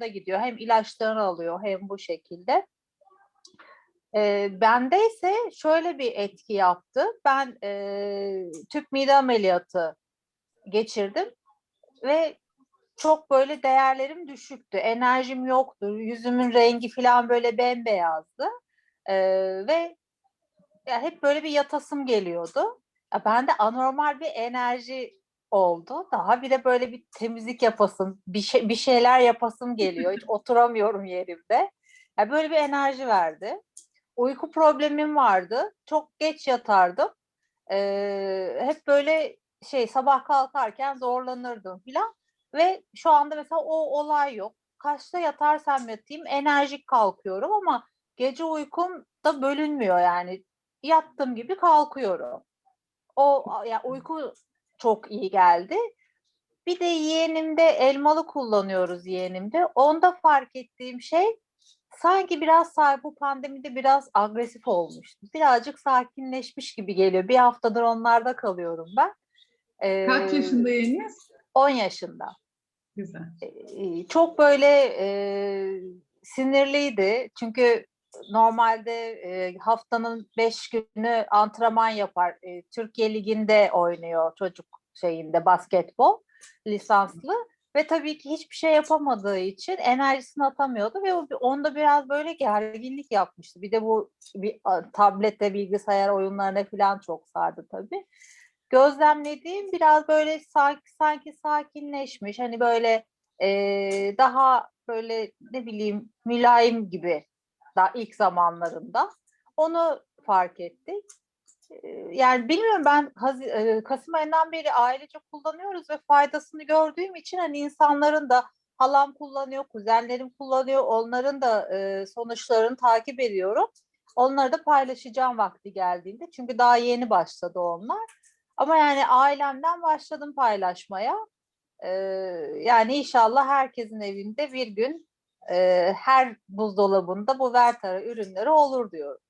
da gidiyor. Hem ilaçlarını alıyor hem bu şekilde. E, bende ise şöyle bir etki yaptı. Ben e, tüp mide ameliyatı geçirdim ve çok böyle değerlerim düşüktü. Enerjim yoktu. Yüzümün rengi falan böyle bembeyazdı. E, ve ya hep böyle bir yatasım geliyordu. Ya bende anormal bir enerji oldu. Daha bir de böyle bir temizlik yapasım, bir şey bir şeyler yapasım geliyor. Hiç oturamıyorum yerimde. Ya böyle bir enerji verdi. Uyku problemim vardı. Çok geç yatardım. Ee, hep böyle şey sabah kalkarken zorlanırdım filan. Ve şu anda mesela o olay yok. Kaçta yatarsam yatayım enerjik kalkıyorum ama gece uykum da bölünmüyor yani. Yattığım gibi kalkıyorum. O ya uyku çok iyi geldi. Bir de yeğenimde elmalı kullanıyoruz yeğenimde. Onda fark ettiğim şey sanki biraz sah- bu pandemide biraz agresif olmuştu. Birazcık sakinleşmiş gibi geliyor. Bir haftadır onlarda kalıyorum ben. Kaç Ee, yaşında yeğeniniz? 10 yaşında. Güzel. Ee, çok böyle e, sinirliydi. Çünkü normalde e, haftanın 5 günü antrenman yapar. E, Türkiye Ligi'nde oynuyor çocuk şeyinde basketbol lisanslı ve tabii ki hiçbir şey yapamadığı için enerjisini atamıyordu ve onda biraz böyle gerginlik yapmıştı. Bir de bu bir tablette bilgisayar oyunlarına falan çok sardı tabii. Gözlemlediğim biraz böyle sanki sanki sakinleşmiş hani böyle eee, daha böyle ne bileyim mülayim gibi daha ilk zamanlarında onu fark ettik. Eee, Yani bilmiyorum ben eee, Kasım ayından beri ailece kullanıyoruz ve faydasını gördüğüm için hani insanların da halam kullanıyor, kuzenlerim kullanıyor, onların da eee, sonuçlarını takip ediyorum. Onları da paylaşacağım vakti geldiğinde çünkü daha yeni başladı onlar. Ama yani ailemden başladım paylaşmaya. Ee, yani inşallah herkesin evinde bir gün e, her buzdolabında bu Vertara ürünleri olur diyorum.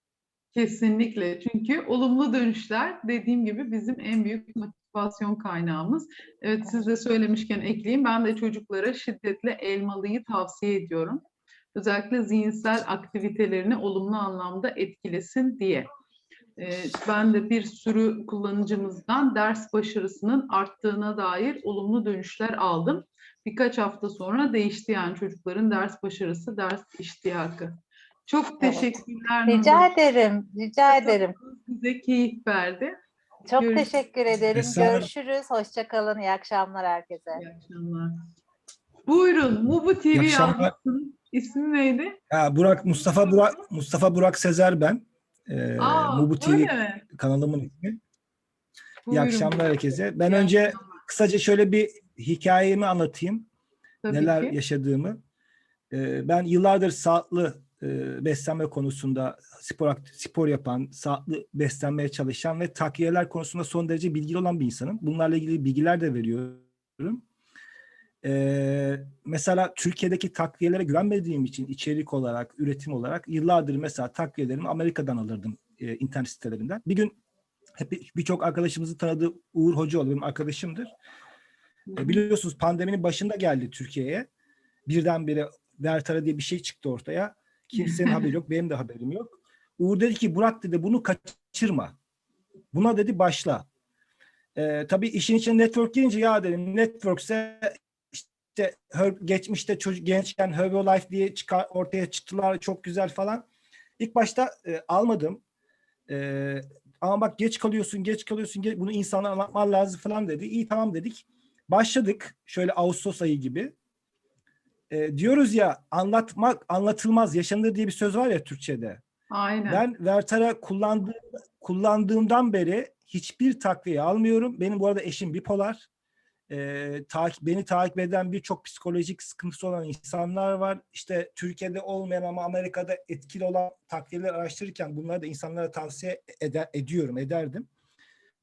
Kesinlikle. Çünkü olumlu dönüşler dediğim gibi bizim en büyük motivasyon kaynağımız. Evet siz de söylemişken ekleyeyim. Ben de çocuklara şiddetle elmalıyı tavsiye ediyorum. Özellikle zihinsel aktivitelerini olumlu anlamda etkilesin diye. Ben de bir sürü kullanıcımızdan ders başarısının arttığına dair olumlu dönüşler aldım. Birkaç hafta sonra değişti yani çocukların ders başarısı, ders iştiyakı. Çok Evet. teşekkürler. Rica Nurdan. ederim, rica ederim. Bize keyif verdi. Çok Görüşürüz. teşekkür ederim. Esra- Görüşürüz. Hoşçakalın. İyi akşamlar herkese. İyi akşamlar. Buyurun Mubu TV İyi akşamlar. İsmi neydi? Ha, Burak Mustafa Burak Mustafa Burak Sezer ben. Ee, Aa, Mubu TV öyle mi? kanalımın ismi. İyi Buyurun. akşamlar herkese. Ben İyi önce akşamlar. kısaca şöyle bir hikayemi anlatayım. Tabii neler ki. yaşadığımı. Ee, ben yıllardır sağlıklı e, beslenme konusunda spor spor yapan, sağlıklı beslenmeye çalışan ve takviyeler konusunda son derece bilgili olan bir insanım. Bunlarla ilgili bilgiler de veriyorum. Ee, mesela Türkiye'deki takviyelere güvenmediğim için içerik olarak, üretim olarak yıllardır mesela takviyelerimi Amerika'dan alırdım e, internet sitelerinden. Bir gün hep birçok arkadaşımızı tanıdığı Uğur Hocaoğlu benim arkadaşımdır. E, biliyorsunuz pandeminin başında geldi Türkiye'ye. Birdenbire Vertara diye bir şey çıktı ortaya. Kimsenin haberi yok, benim de haberim yok. Uğur dedi ki Burak dedi bunu kaçırma. Buna dedi başla. E, tabii işin içine network girince ya dedim networkse işte Her- geçmişte çocuk gençken Herbalife diye çıkar, ortaya çıktılar çok güzel falan. İlk başta e, almadım. E, ama bak geç kalıyorsun, geç kalıyorsun. ge- bunu insana anlatman lazım falan dedi. İyi tamam dedik. Başladık şöyle Ağustos ayı gibi. E, diyoruz ya anlatmak anlatılmaz yaşanır diye bir söz var ya Türkçe'de. Aynen. Ben Vertara kullandığım, kullandığımdan beri hiçbir takviye almıyorum. Benim bu arada eşim bipolar. Ee, takip, beni takip eden birçok psikolojik sıkıntısı olan insanlar var. İşte Türkiye'de olmayan ama Amerika'da etkili olan takviyeleri araştırırken bunları da insanlara tavsiye eder, ediyorum, ederdim.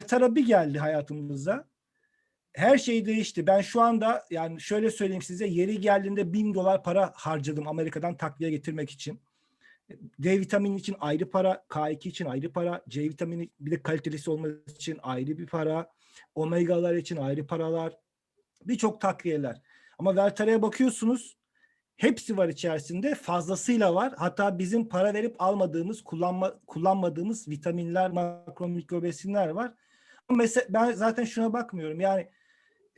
Vertara bir geldi hayatımıza. Her şey değişti. Ben şu anda yani şöyle söyleyeyim size yeri geldiğinde bin dolar para harcadım Amerika'dan takviye getirmek için. D vitamini için ayrı para, K2 için ayrı para, C vitamini bir de kalitelisi olması için ayrı bir para, omegalar için ayrı paralar, birçok takviyeler. Ama Vertara'ya bakıyorsunuz Hepsi var içerisinde. Fazlasıyla var. Hatta bizim para verip almadığımız, kullanma, kullanmadığımız vitaminler, makro mikrobesinler var. Mesela ben zaten şuna bakmıyorum. Yani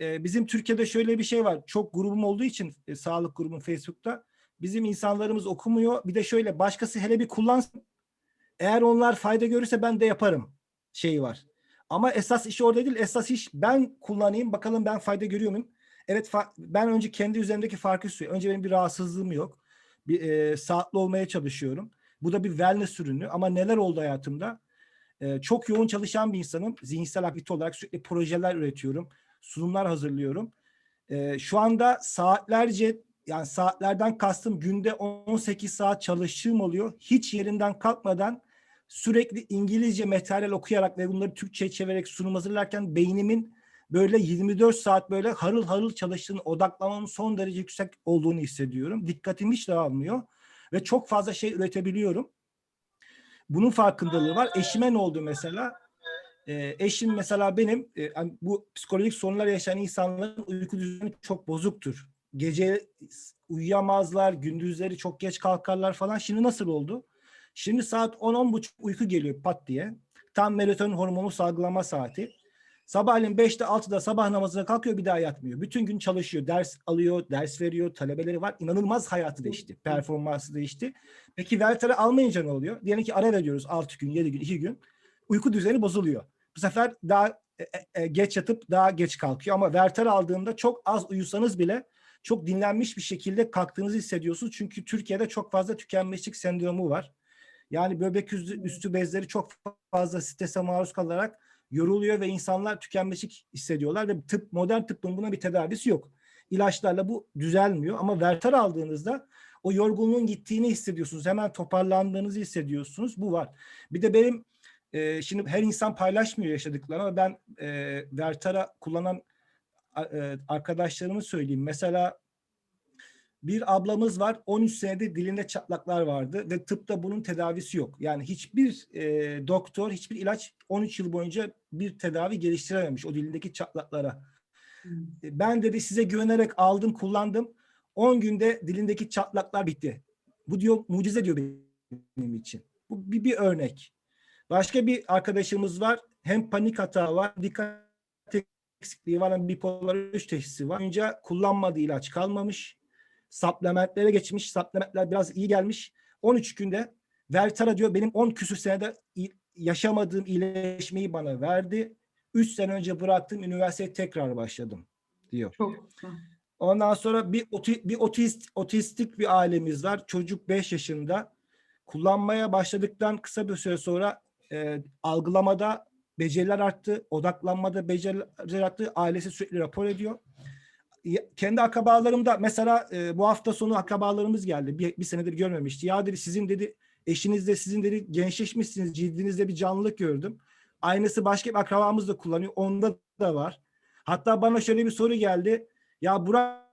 e, bizim Türkiye'de şöyle bir şey var. Çok grubum olduğu için e, sağlık grubum Facebook'ta bizim insanlarımız okumuyor. Bir de şöyle başkası hele bir kullansın. Eğer onlar fayda görürse ben de yaparım şeyi var. Ama esas iş orada değil. Esas iş ben kullanayım. Bakalım ben fayda görüyor muyum? Evet ben önce kendi üzerimdeki farkı söylüyorum. Önce benim bir rahatsızlığım yok. Bir e, sağlıklı olmaya çalışıyorum. Bu da bir wellness ürünü. Ama neler oldu hayatımda? E, çok yoğun çalışan bir insanım. Zihinsel aktivite olarak sürekli projeler üretiyorum. Sunumlar hazırlıyorum. E, şu anda saatlerce yani saatlerden kastım günde 18 saat çalıştığım oluyor. Hiç yerimden kalkmadan sürekli İngilizce materyal okuyarak ve bunları Türkçe'ye çevirerek sunum hazırlarken beynimin böyle 24 saat böyle harıl harıl çalıştığını, odaklamamın son derece yüksek olduğunu hissediyorum. Dikkatim hiç dağılmıyor ve çok fazla şey üretebiliyorum. Bunun farkındalığı var. Eşime ne oldu mesela? Ee, eşim mesela benim e, hani bu psikolojik sorunlar yaşayan insanların uyku düzeni çok bozuktur. Gece uyuyamazlar, gündüzleri çok geç kalkarlar falan. Şimdi nasıl oldu? Şimdi saat 10-10.30 uyku geliyor pat diye. Tam melatonin hormonu salgılama saati. Sabahleyin 5'te 6'da sabah namazına kalkıyor bir daha yatmıyor. Bütün gün çalışıyor, ders alıyor, ders veriyor, talebeleri var. İnanılmaz hayatı değişti, performansı değişti. Peki Werther'ı almayınca ne oluyor? Diyelim ki ara veriyoruz 6 gün, 7 gün, 2 gün. Uyku düzeni bozuluyor. Bu sefer daha e, e, geç yatıp daha geç kalkıyor. Ama Werther aldığında çok az uyusanız bile çok dinlenmiş bir şekilde kalktığınızı hissediyorsunuz. Çünkü Türkiye'de çok fazla tükenmişlik sendromu var. Yani böbrek üstü, bezleri çok fazla strese maruz kalarak yoruluyor ve insanlar tükenmişlik hissediyorlar ve tıp modern tıbbın buna bir tedavisi yok. İlaçlarla bu düzelmiyor ama Werther aldığınızda o yorgunluğun gittiğini hissediyorsunuz. Hemen toparlandığınızı hissediyorsunuz. Bu var. Bir de benim e, şimdi her insan paylaşmıyor yaşadıklarını ama ben e, Werther'a kullanan e, arkadaşlarımı söyleyeyim. Mesela bir ablamız var 13 senedir dilinde çatlaklar vardı ve tıpta bunun tedavisi yok. Yani hiçbir e, doktor, hiçbir ilaç 13 yıl boyunca bir tedavi geliştirememiş o dilindeki çatlaklara. E, Ben dedi size güvenerek aldım, kullandım. 10 günde dilindeki çatlaklar bitti. Bu diyor mucize diyor benim için. Bu bir, bir örnek. Başka bir arkadaşımız var. Hem panik hata var, dikkat eksikliği var, bipolar 3 teşhisi var. Önce kullanmadığı ilaç kalmamış. Supplementlere geçmiş. Supplementler biraz iyi gelmiş. 13 günde Vertara diyor benim 10 küsür senede yaşamadığım iyileşmeyi bana verdi. 3 sene önce bıraktım, üniversiteye tekrar başladım diyor. Çok. Ondan sonra bir oti- bir otist otistik bir ailemiz var. Çocuk 5 yaşında. Kullanmaya başladıktan kısa bir süre sonra e, algılamada beceriler arttı, odaklanmada beceriler arttı. Ailesi sürekli rapor ediyor. Kendi akrabalarımda mesela e, bu hafta sonu akrabalarımız geldi. Bir, bir senedir görmemişti. Ya dedi sizin dedi eşiniz de sizin dedi gençleşmişsiniz. Cildinizde bir canlılık gördüm. Aynısı başka bir akrabamız da kullanıyor. Onda da var. Hatta bana şöyle bir soru geldi. Ya Burak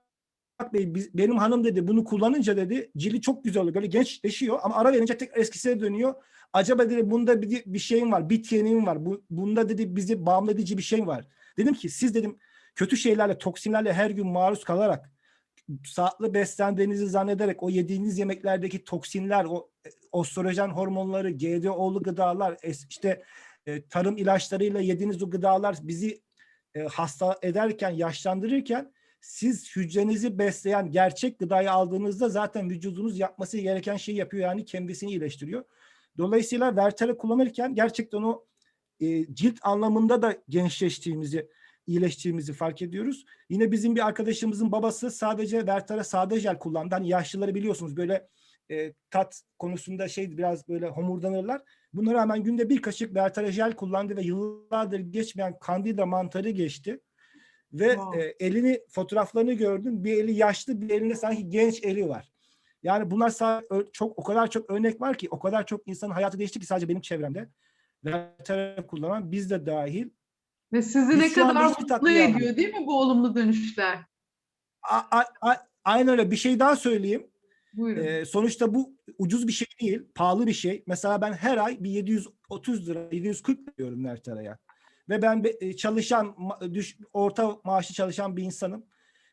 Bey biz, benim hanım dedi bunu kullanınca dedi cildi çok güzel oluyor. Böyle gençleşiyor ama ara verince tekrar eskisine dönüyor. Acaba dedi bunda bir, bir şeyim var, bir yeteneğim var. Bu, bunda dedi bizi bağımlı edici bir şey var. Dedim ki siz dedim kötü şeylerle, toksinlerle her gün maruz kalarak sağlıklı beslendiğinizi zannederek o yediğiniz yemeklerdeki toksinler, o e, östrojen hormonları, GDO'lu gıdalar, işte e, tarım ilaçlarıyla yediğiniz o gıdalar bizi e, hasta ederken, yaşlandırırken siz hücrenizi besleyen gerçek gıdayı aldığınızda zaten vücudunuz yapması gereken şeyi yapıyor yani kendisini iyileştiriyor. Dolayısıyla Werther'i kullanırken gerçekten o e, cilt anlamında da gençleştiğimizi, iyileştiğimizi fark ediyoruz. Yine bizim bir arkadaşımızın babası sadece Werther'e sade jel kullandı. Hani yaşlıları biliyorsunuz böyle e, tat konusunda şey biraz böyle homurdanırlar. Buna rağmen günde bir kaşık Werther'e jel kullandı ve yıllardır geçmeyen kandida mantarı geçti. Ve Wow. e, elini fotoğraflarını gördüm. Bir eli yaşlı, bir elinde sanki genç eli var. Yani bunlar sa- ö- çok o kadar çok örnek var ki, o kadar çok insanın hayatı değişti ki sadece benim çevremde. Werther'e kullanan biz de dahil. Ve sizi ne kadar mutlu ediyor yapmıyoruz. değil mi bu olumlu dönüşler? A- a- a- aynen öyle. Bir şey daha söyleyeyim. Buyurun. Ee, sonuçta bu ucuz bir şey değil, pahalı bir şey. Mesela ben her ay bir 730 lira, 740 diyorum Werther'a. Ve ben be- e, çalışan, düş, orta maaşlı çalışan bir insanım.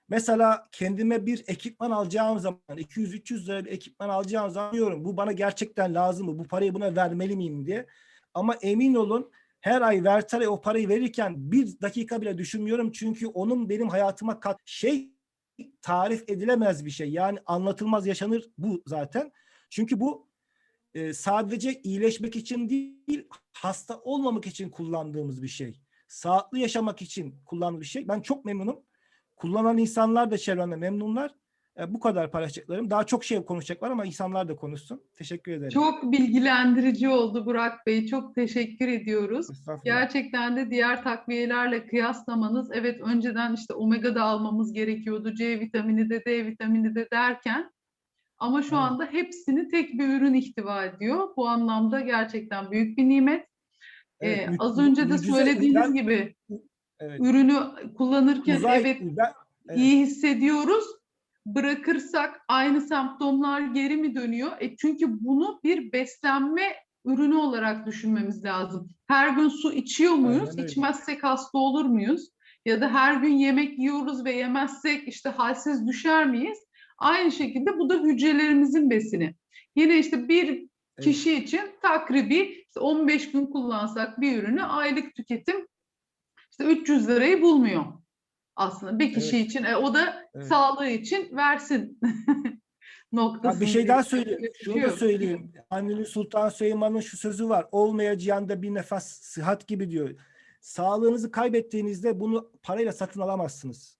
Mesela kendime bir ekipman alacağım zaman 200-300 lira bir ekipman alacağım zaman diyorum bu bana gerçekten lazım mı? Bu parayı buna vermeli miyim diye. Ama emin olun her ay Vertare o parayı verirken bir dakika bile düşünmüyorum. Çünkü onun benim hayatıma kat şey tarif edilemez bir şey. Yani anlatılmaz yaşanır bu zaten. Çünkü bu e, sadece iyileşmek için değil hasta olmamak için kullandığımız bir şey. Sağlıklı yaşamak için kullandığımız bir şey. Ben çok memnunum. Kullanan insanlar da çevremde memnunlar. E, bu kadar paylaşacaklarım. Daha çok şey konuşacaklar ama insanlar da konuşsun. Teşekkür ederim. Çok bilgilendirici oldu Burak Bey. Çok teşekkür ediyoruz. Gerçekten de diğer takviyelerle kıyaslamanız, evet önceden işte omega da almamız gerekiyordu, C vitamini de, D vitamini de derken ama şu anda hepsini tek bir ürün ihtiva ediyor. Bu anlamda gerçekten büyük bir nimet. Evet, Ee, az önce de söylediğiniz gibi Evet. ürünü kullanırken Uzay- evet uzay- evet. iyi hissediyoruz. Bırakırsak aynı semptomlar geri mi dönüyor? E çünkü bunu bir beslenme ürünü olarak düşünmemiz lazım. Her gün su içiyor muyuz? Aynen. İçmezsek hasta olur muyuz? Ya da her gün yemek yiyoruz ve yemezsek işte halsiz düşer miyiz? Aynı şekilde bu da hücrelerimizin besini. Yine işte bir kişi için takribi işte 15 gün kullansak bir ürünü aylık tüketim işte 300 lirayı bulmuyor aslında bir kişi Evet. için. E, o da Evet. sağlığı için versin Ha, noktasında. bir şey daha söyleyeyim. Şunu da söyleyeyim. Anneli Sultan Süleyman'ın şu sözü var. Olmayacağında bir nefes sıhhat gibi diyor. Sağlığınızı kaybettiğinizde bunu parayla satın alamazsınız.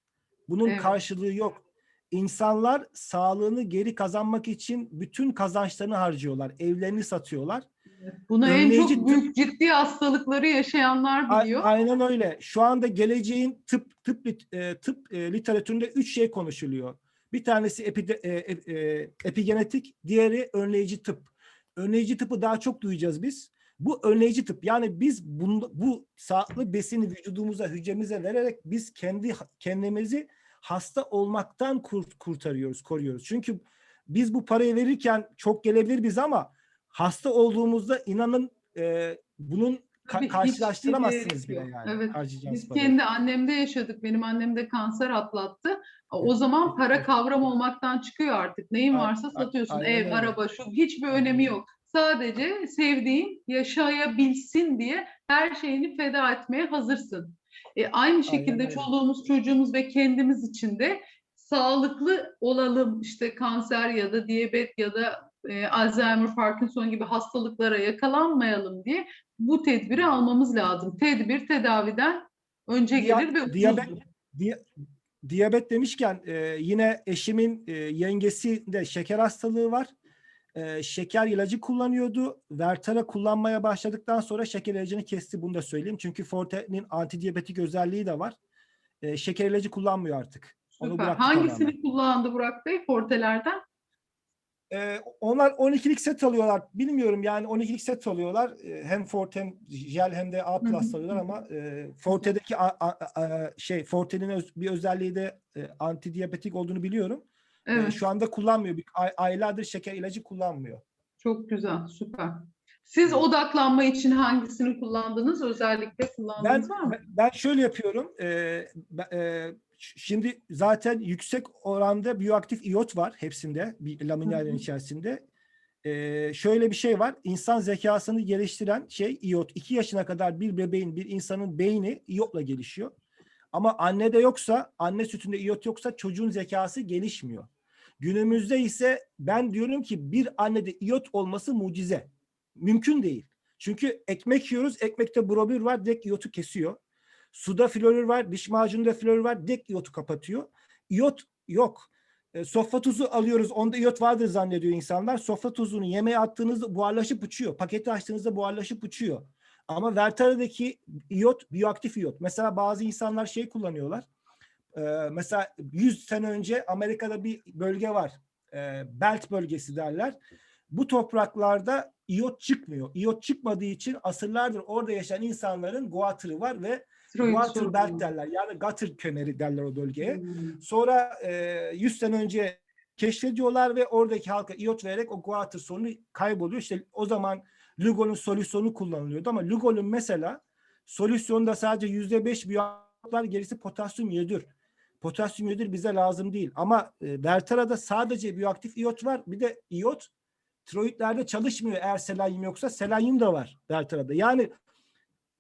Bunun Evet. karşılığı yok. İnsanlar sağlığını geri kazanmak için bütün kazançlarını harcıyorlar. Evlerini satıyorlar. Bunu en çok büyük ciddi hastalıkları yaşayanlar biliyor. Aynen öyle. Şu anda geleceğin tıp tıp e, tıp e, literatüründe üç şey konuşuluyor. Bir tanesi epide- e, epigenetik, diğeri önleyici tıp. Önleyici tıpı daha çok duyacağız biz. Bu önleyici tıp yani biz bunu, bu sağlıklı besini vücudumuza, hücremize vererek biz kendi kendimizi hasta olmaktan kurt, kurtarıyoruz, koruyoruz. Çünkü biz bu parayı verirken çok gelebilir biz ama hasta olduğumuzda inanın e, bunun ka- karşılaştıramazsınız bile değeri yok. yani. Evet, Biz parayı. kendi annemde yaşadık. Benim annem de kanser atlattı. O zaman para kavram olmaktan çıkıyor artık. Neyin varsa satıyorsun. aynen Ev, öyle. araba, şu hiçbir Aynen önemi yok. Sadece sevdiğin yaşayabilsin diye her şeyini feda etmeye hazırsın. E, aynı şekilde öyle. çoluğumuz, çocuğumuz ve kendimiz için de sağlıklı olalım. İşte kanser ya da diyabet ya da e, Alzheimer, Parkinson gibi hastalıklara yakalanmayalım diye bu tedbiri almamız lazım. Tedbir tedaviden önce gelir ve diyabet, diya- diyabet demişken e, yine eşimin e, yengesi de şeker hastalığı var. E, şeker ilacı kullanıyordu. Vertara kullanmaya başladıktan sonra şeker ilacını kesti. Bunu da söyleyeyim. Çünkü Forte'nin antidiyabetik özelliği de var. E, şeker ilacı kullanmıyor artık. Onu Süper. bıraktı Hangisini tamamen. kullandı Burak Bey? Fortelerden. E, onlar 12'lik set alıyorlar. Bilmiyorum yani 12'lik set alıyorlar. E, hem Forte hem jel hem de A plus alıyorlar ama e, Forte'deki a- a- a- şey Forte'nin öz- bir özelliği de e, antidiyabetik olduğunu biliyorum. E, Evet. şu anda kullanmıyor. Bir, ay- aylardır şeker ilacı kullanmıyor. Çok güzel. Süper. Siz odaklanma için hangisini kullandınız? Özellikle Ben kullandınız var mı? ben- ben şöyle yapıyorum. E, ben- e, şimdi zaten yüksek oranda biyoaktif iyot var hepsinde, hı. içerisinde. E, şöyle bir şey var. İnsan zekasını geliştiren şey iyot. 2 yaşına kadar bir bebeğin, bir insanın beyni iyotla gelişiyor. Ama annede yoksa, anne sütünde iyot yoksa çocuğun zekası gelişmiyor. Günümüzde ise ben diyorum ki bir annede iyot olması mucize. Mümkün değil. Çünkü ekmek yiyoruz, ekmekte bromür var, direkt iyotu kesiyor. Suda florür var, diş macununda florür var, direkt iyotu kapatıyor. İyot yok. E, sofra tuzu alıyoruz, onda iyot vardır zannediyor insanlar. Sofra tuzunu yemeğe attığınızda buharlaşıp uçuyor. Paketi açtığınızda buharlaşıp uçuyor. Ama Vertara'daki iyot, biyoaktif iyot. Mesela bazı insanlar şey kullanıyorlar. E, mesela 100 sene önce Amerika'da bir bölge var. E, Belt bölgesi derler. Bu topraklarda iyot çıkmıyor. İyot çıkmadığı için asırlardır orada yaşayan insanların guatrı var ve Tiroid water sorunu. belt derler. Yani gutter kemeri derler o bölgeye. Hmm. Sonra e, 100 sene önce keşfediyorlar ve oradaki halka iyot vererek o guatr sorunu kayboluyor. İşte o zaman Lugol'un solüsyonu kullanılıyordu ama Lugol'un mesela solüsyonda sadece yüzde beş biyotlar gerisi potasyum yedür. potasyum iyodür bize lazım değil. Ama e, Vertera'da sadece biyoaktif iyot var. Bir de iyot tiroidlerde çalışmıyor eğer selenyum yoksa. Selenyum da var Vertera'da. Yani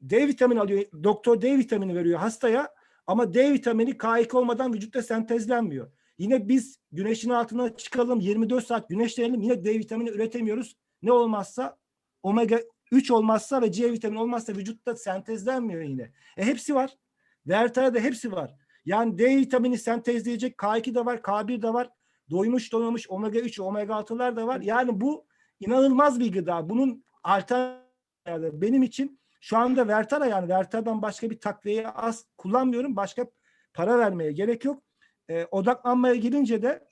D vitamini alıyor. Doktor D vitamini veriyor hastaya ama D vitamini K2 olmadan vücutta sentezlenmiyor. Yine biz güneşin altına çıkalım 24 saat güneşlenelim yine D vitamini üretemiyoruz. Ne olmazsa omega 3 olmazsa ve C vitamini olmazsa vücutta sentezlenmiyor yine. E hepsi var. Vertera'da hepsi var. Yani D vitamini sentezleyecek K2 de var, K1 de var. Doymuş doymamış omega 3, omega 6'lar da var. Yani bu inanılmaz bir gıda. Bunun alternatifi benim için şu anda Vertera yani Vertera'dan başka bir takviye az kullanmıyorum. Başka para vermeye gerek yok. E, odaklanmaya girince de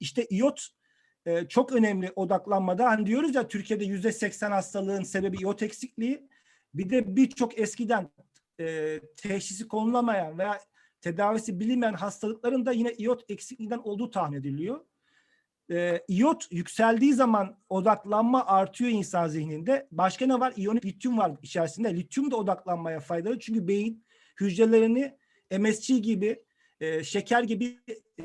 işte iot e, çok önemli odaklanmada. Hani diyoruz ya Türkiye'de yüzde seksen hastalığın sebebi iot eksikliği. Bir de birçok eskiden e, teşhisi konulamayan veya tedavisi bilinmeyen hastalıkların da yine iot eksikliğinden olduğu tahmin ediliyor. E, iot yükseldiği zaman odaklanma artıyor insan zihninde. Başka ne var? İyonik lityum var içerisinde. Lityum da odaklanmaya faydalı. Çünkü beyin hücrelerini MSG gibi, e, şeker gibi e,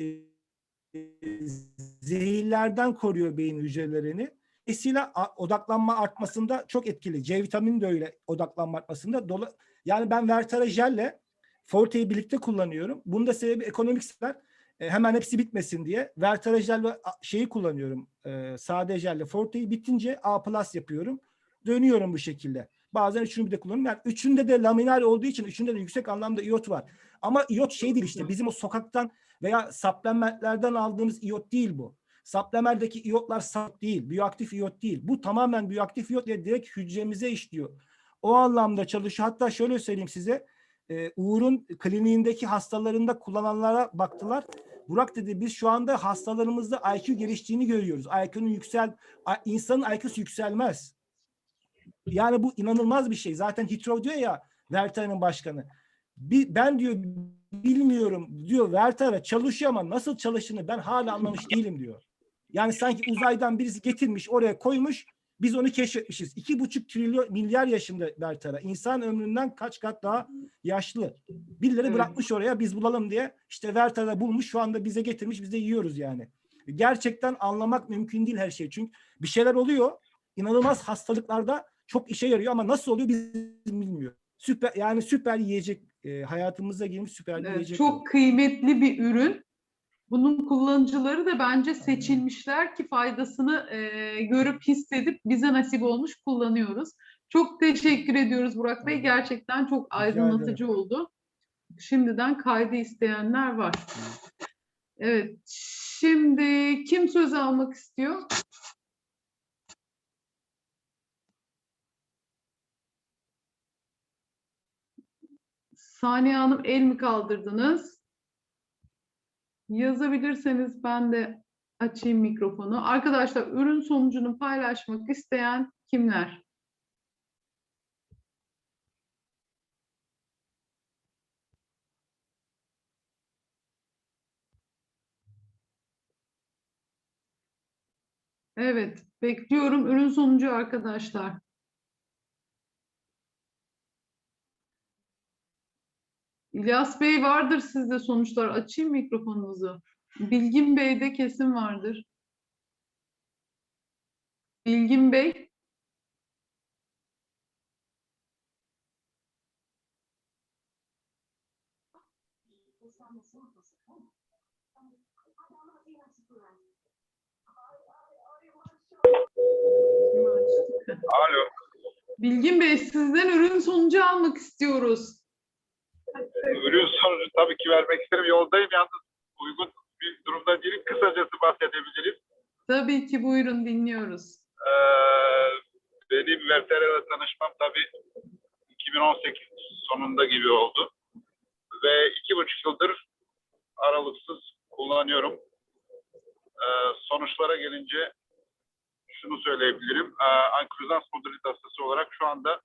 zehirlerden koruyor beyin hücrelerini. Dolayısıyla odaklanma artmasında çok etkili. C vitamini de öyle odaklanma artmasında. Dola yani ben Vertera jelle Forte'yi birlikte kullanıyorum. Bunun da sebebi ekonomik sebepler. E, hemen hepsi bitmesin diye. Vertera jel ve şeyi kullanıyorum. E, sade jelle Forte'yi bitince A plus yapıyorum. Dönüyorum bu şekilde. Bazen üçünü bir de kullanıyorum. Yani üçünde de laminar olduğu için üçünde de yüksek anlamda iot var. Ama iot şey değil işte bizim o sokaktan veya supplementlerden aldığımız iot değil bu. Supplement'deki iyotlar saf değil, biyoaktif iyot değil. Bu tamamen biyoaktif iyot ve direkt hücremize işliyor. O anlamda çalışıyor. Hatta şöyle söyleyeyim size. e, Uğur'un kliniğindeki hastalarında kullananlara baktılar. Burak dedi biz şu anda hastalarımızda IQ geliştiğini görüyoruz. IQ'nun yüksel, insanın IQ'su yükselmez. Yani bu inanılmaz bir şey. Zaten Hitro diyor ya Vertera'nın başkanı. Ben diyor bilmiyorum diyor Vertera çalışıyor ama nasıl çalıştığını ben hala anlamış değilim diyor. Yani sanki uzaydan birisi getirmiş oraya koymuş biz onu keşfetmişiz. İki buçuk trilyon milyar yaşında Vertera. İnsan ömründen kaç kat daha yaşlı. Birileri Evet. bırakmış oraya biz bulalım diye. İşte Vertera bulmuş şu anda bize getirmiş biz de yiyoruz yani. Gerçekten anlamak mümkün değil her şey. Çünkü bir şeyler oluyor. İnanılmaz hastalıklarda çok işe yarıyor ama nasıl oluyor biz bilmiyoruz. Süper yani süper yiyecek e, hayatımıza girmiş süper Evet, yiyecek. çok kıymetli bir ürün. Bunun kullanıcıları da bence seçilmişler ki faydasını e, görüp hissedip bize nasip olmuş kullanıyoruz. Çok teşekkür ediyoruz Burak Bey. Gerçekten çok aydınlatıcı oldu. Şimdiden kaydı isteyenler var. Evet. Şimdi kim söz almak istiyor? Saniye Hanım el mi kaldırdınız? Yazabilirseniz ben de açayım mikrofonu. Arkadaşlar ürün sonucunu paylaşmak isteyen kimler? Evet, bekliyorum ürün sonucu arkadaşlar. İlyas Bey vardır sizde sonuçlar. Açayım mikrofonunuzu. Bilgin Bey'de kesin vardır. Bilgin Bey. Alo. Bilgin Bey sizden ürün sonucu almak istiyoruz. Ürün sonucu tabii ki vermek isterim. Yoldayım yalnız uygun bir durumda değilim. Kısacası bahsedebilirim. Tabii ki buyurun dinliyoruz. Ee, benim Vertera'yla tanışmam tabii 2018 sonunda gibi oldu. Ve iki buçuk yıldır aralıksız kullanıyorum. Ee, sonuçlara gelince şunu söyleyebilirim. Ee, ankülozan spondilit hastası olarak şu anda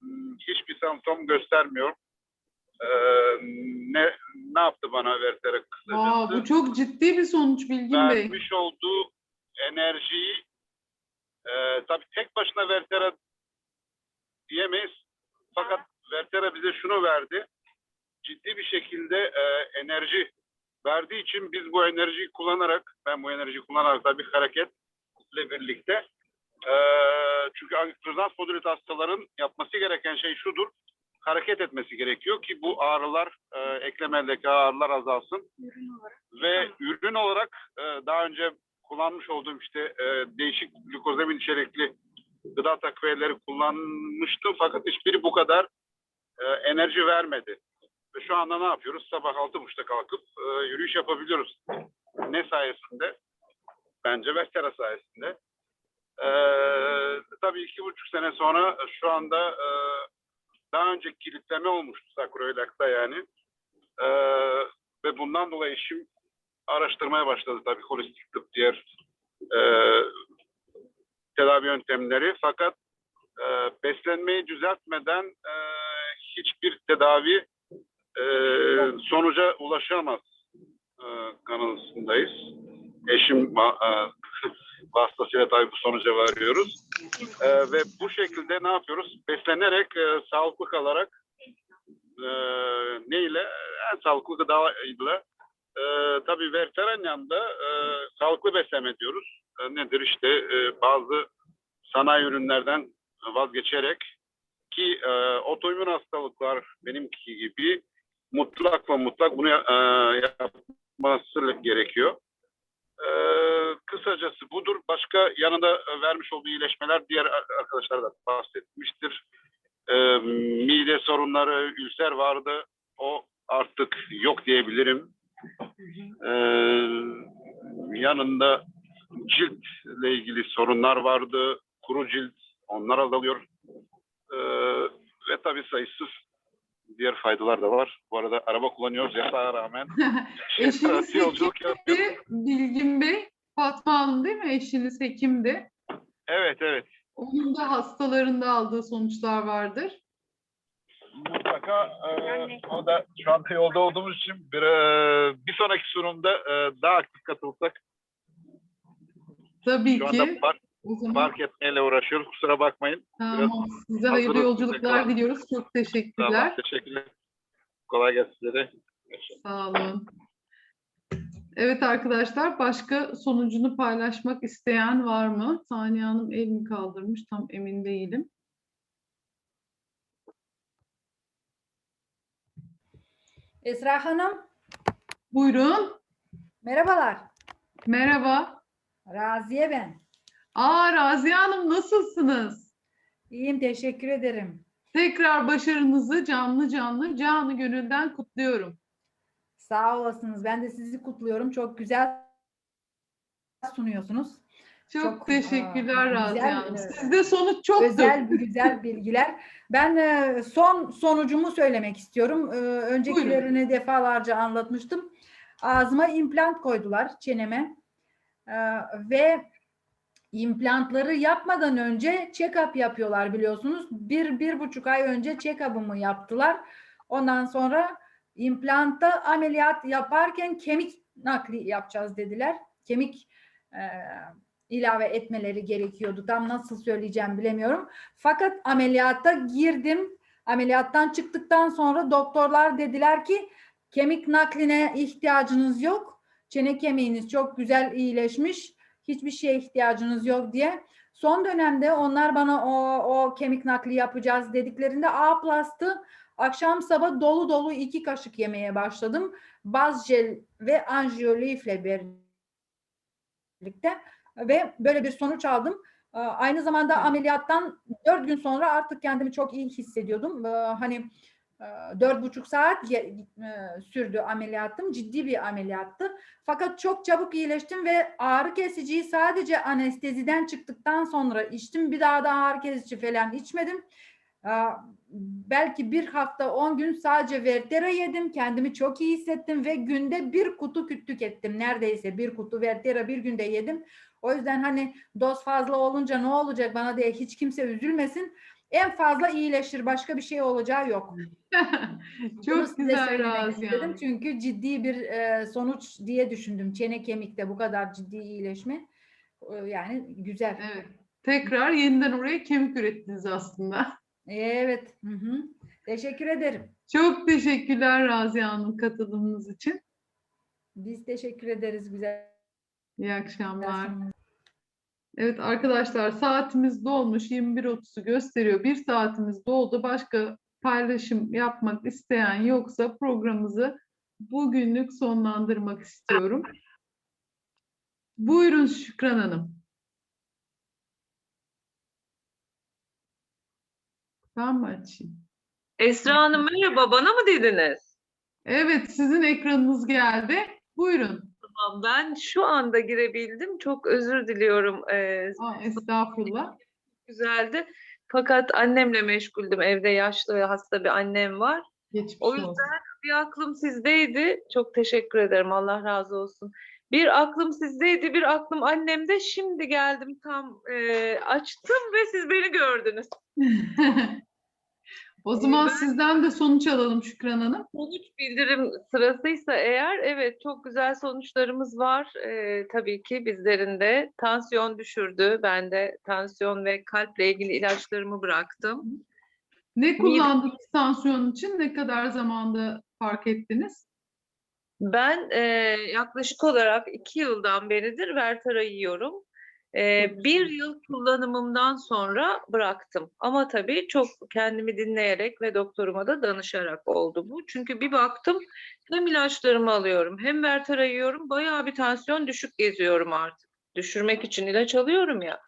hmm, hiçbir semptom göstermiyor. Ee, ne ne yaptı bana Vertera kısacası? Aa, bu çok ciddi bir sonuç Bilgin Bey. vermiş olduğu enerjiyi e, tabii tek başına Vertera diyemeyiz. Fakat Vertera bize şunu verdi. ciddi bir şekilde e, enerji verdiği için biz bu enerjiyi kullanarak, ben bu enerjiyi kullanarak tabii hareketle birlikte e, çünkü rezonans modülatör hastaların yapması gereken şey şudur, hareket etmesi gerekiyor ki bu ağrılar, e, eklemeldeki ağrılar azalsın. Ve ürün olarak e, daha önce kullanmış olduğum işte e, değişik glukozamin içerikli gıda takviyeleri kullanmıştım fakat hiçbiri bu kadar e, enerji vermedi. Ve şu anda ne yapıyoruz? Sabah altı buçukta kalkıp e, yürüyüş yapabiliyoruz. Ne sayesinde? Bence Vestera sayesinde. E, tabii iki buçuk sene sonra şu anda e, daha önce kilitleme olmuştu sakroilakta yani. E, ve bundan dolayı eşim araştırmaya başladı tabii holistik tıp diğer e, tedavi yöntemleri. Fakat e, beslenmeyi düzeltmeden e, hiçbir tedavi e, sonuca ulaşamaz e, kanalındayız. Eşim e, vasıtasıyla tabii bu sonuca varıyoruz. E, ve bu şekilde ne yapıyoruz? Beslenerek, e, sağlıklı kalarak e, neyle? En sağlıklı gıdayla e, tabii vejetaryenle e, sağlıklı beslenme diyoruz. E, nedir işte e, bazı sanayi ürünlerden vazgeçerek ki e, otoimmün hastalıklar benimki gibi mutlak ve mutlak bunu e, yapması gerekiyor. E, kısacası budur. Başka yanında vermiş olduğu iyileşmeler diğer arkadaşlar da bahsetmiştir. E, mide sorunları, ülser vardı. O artık yok diyebilirim. Ee, yanında ciltle ilgili sorunlar vardı. Kuru cilt, onlar azalıyor. Ee, ve tabii sayısız diğer faydalar da var. Bu arada araba kullanıyoruz yasağa rağmen. Eşiniz hekimdi Bilgin Bey. Fatma Hanım değil mi? Eşiniz hekimdi. Evet evet. Onun da hastalarında aldığı sonuçlar vardır. Mutlaka e, o da şu anda yolda olduğumuz için bir, e, bir sonraki sunumda e, daha aktif katılsak. Tabii Şu anda ki. park, O zaman park etmeyle uğraşıyoruz. Kusura bakmayın. tamam. Size hayırlı yolculuklar Tekrar. diliyoruz. Çok Tamam, teşekkürler. teşekkürler. Kolay gelsin size. Sağ olun. Evet arkadaşlar başka sonucunu paylaşmak isteyen var mı? Saniye Hanım elini kaldırmış tam emin değilim. Esra Hanım, Buyurun. merhabalar. Merhaba. Raziye ben. Aa Raziye Hanım nasılsınız? İyiyim, teşekkür ederim. Tekrar başarınızı canlı canlı canı gönülden kutluyorum. Sağ olasınız. Ben de sizi kutluyorum. Çok güzel sunuyorsunuz. Çok, Çok, teşekkürler aa, Raziye Hanım. Sizde sonuç çoktur. Özel güzel bilgiler. Ben e, son sonucumu söylemek istiyorum. E, Öncekilerini defalarca anlatmıştım. Ağzıma implant koydular çeneme. E, Ve implantları yapmadan önce check-up yapıyorlar biliyorsunuz. Bir, bir buçuk ay önce check-up'ımı yaptılar. Ondan sonra implantta ameliyat yaparken kemik nakli yapacağız dediler. Kemik e, ilave etmeleri gerekiyordu. Tam nasıl söyleyeceğim bilemiyorum. Fakat ameliyatta girdim. Ameliyattan çıktıktan sonra doktorlar dediler ki kemik nakline ihtiyacınız yok. Çene kemiğiniz çok güzel iyileşmiş. Hiçbir şeye ihtiyacınız yok diye. Son dönemde onlar bana o, o kemik nakli yapacağız dediklerinde A plastı akşam sabah dolu dolu iki kaşık yemeye başladım. Baz jel ve anjiyolifle birlikte ve böyle bir sonuç aldım. Ee, Aynı zamanda ameliyattan dört gün sonra artık kendimi çok iyi hissediyordum. Ee, Hani dört buçuk saat e, sürdü ameliyatım. Ciddi bir ameliyattı. Fakat çok çabuk iyileştim ve ağrı kesiciyi sadece anesteziden çıktıktan sonra içtim. Bir daha da ağrı kesici falan içmedim. Ee, Belki bir hafta on gün sadece Vertera yedim. Kendimi çok iyi hissettim ve günde bir kutu küt tükettim. Neredeyse bir kutu Vertera bir günde yedim. O yüzden hani doz fazla olunca ne olacak bana diye hiç kimse üzülmesin. En fazla iyileşir. Başka bir şey olacağı yok. Çok güzel. Hanım. Çünkü ciddi bir e, sonuç diye düşündüm. Çene kemikte bu kadar ciddi iyileşme. e, yani güzel. Evet. Tekrar yeniden oraya kemik ürettiniz aslında. Evet. Hı hı. Teşekkür ederim. Çok teşekkürler Raziye Hanım katılımınız için. Biz teşekkür ederiz güzel. İyi akşamlar. Evet arkadaşlar saatimiz dolmuş 21.30'u gösteriyor. Bir saatimiz doldu. Başka paylaşım yapmak isteyen yoksa programımızı bugünlük sonlandırmak istiyorum. Buyurun Şükran Hanım. Ben mi açayım? Esra Hanım merhaba, bana mı dediniz? Evet sizin ekranınız geldi. Buyurun. Tamam, ben şu anda girebildim. Çok özür diliyorum. Ee, Aa, estağfurullah. güzeldi. Fakat annemle meşguldüm. Evde yaşlı ve hasta bir annem var. Geçmiş O olsun. yüzden bir aklım sizdeydi. Çok teşekkür ederim. Allah razı olsun. Bir aklım sizdeydi, bir aklım annemde. Şimdi geldim tam e, açtım ve siz beni gördünüz. o zaman ben- sizden de sonuç alalım Şükran Hanım. Sonuç bildirim sırasıysa eğer evet çok güzel sonuçlarımız var. Ee, tabii ki bizlerin de tansiyon düşürdü. Ben de tansiyon ve kalple ilgili ilaçlarımı bıraktım. Ne kullandınız tansiyon için? Ne kadar zamanda fark ettiniz? Ben e, yaklaşık olarak iki yıldan beridir Vertara yiyorum. E, bir yıl kullanımımdan sonra bıraktım. Ama tabii çok kendimi dinleyerek ve doktoruma da danışarak oldu bu. Çünkü bir baktım hem ilaçlarımı alıyorum hem Vertara yiyorum. Bayağı bir tansiyon düşük geziyorum artık. Düşürmek için ilaç alıyorum ya.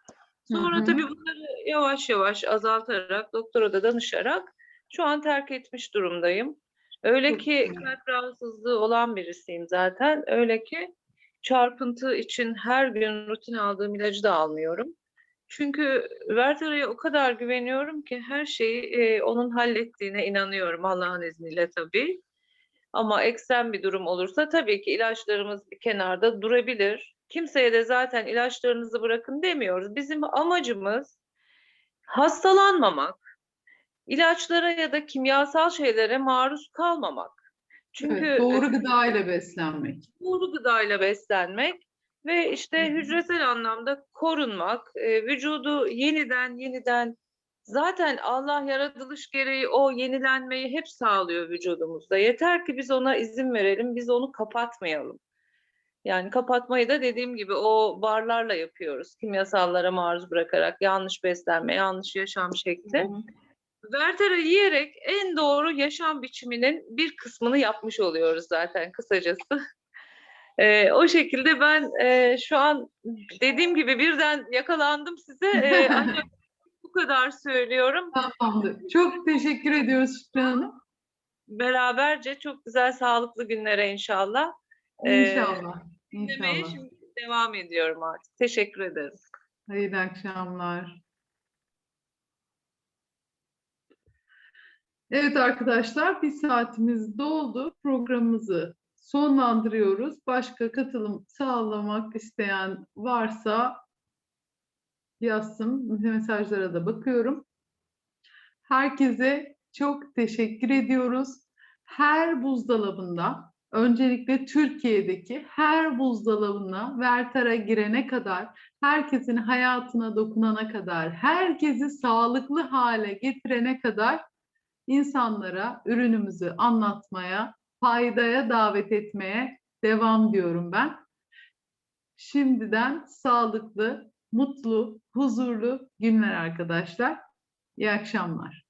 Sonra Hı hı. tabii bunları yavaş yavaş azaltarak doktora da danışarak şu an terk etmiş durumdayım. Öyle ki kalp rahatsızlığı olan birisiyim zaten. Öyle ki çarpıntı için her gün rutin aldığım ilacı da almıyorum. Çünkü Vertera'ya o kadar güveniyorum ki her şeyi e, onun hallettiğine inanıyorum Allah'ın izniyle tabii. Ama ekstrem bir durum olursa tabii ki ilaçlarımız bir kenarda durabilir. Kimseye de zaten ilaçlarınızı bırakın demiyoruz. Bizim amacımız hastalanmamak, ilaçlara ya da kimyasal şeylere maruz kalmamak. Çünkü Evet, e, doğru gıda ile beslenmek. doğru gıdayla beslenmek ve Hı işte hı. hücresel anlamda korunmak, e, vücudu yeniden yeniden zaten Allah yaratılış gereği o yenilenmeyi hep sağlıyor vücudumuzda. Yeter ki biz ona izin verelim, biz onu kapatmayalım. Yani kapatmayı da dediğim gibi o barlarla yapıyoruz. Kimyasallara maruz bırakarak yanlış beslenme, yanlış yaşam şekli. Vertera yiyerek en doğru yaşam biçiminin bir kısmını yapmış oluyoruz zaten kısacası. Ee, o şekilde ben e, şu an dediğim gibi birden yakalandım size e, ancak bu kadar söylüyorum. Tamamdır. Çok teşekkür ediyoruz Şükran Hanım. Beraberce çok güzel sağlıklı günlere inşallah. Ee, İnşallah. Dinlemeye İnşallah. şimdi devam ediyorum artık. Teşekkür ederim. Hayırlı akşamlar. Evet arkadaşlar bir saatimiz doldu. Programımızı sonlandırıyoruz. Başka katılım sağlamak isteyen varsa yazsın. Mesajlara da bakıyorum. Herkese çok teşekkür ediyoruz. Her buzdolabında öncelikle Türkiye'deki her buzdolabına Vertara girene kadar herkesin hayatına dokunana kadar, herkesi sağlıklı hale getirene kadar insanlara ürünümüzü anlatmaya, faydaya davet etmeye devam diyorum ben. Şimdiden sağlıklı, mutlu, huzurlu günler arkadaşlar. İyi akşamlar.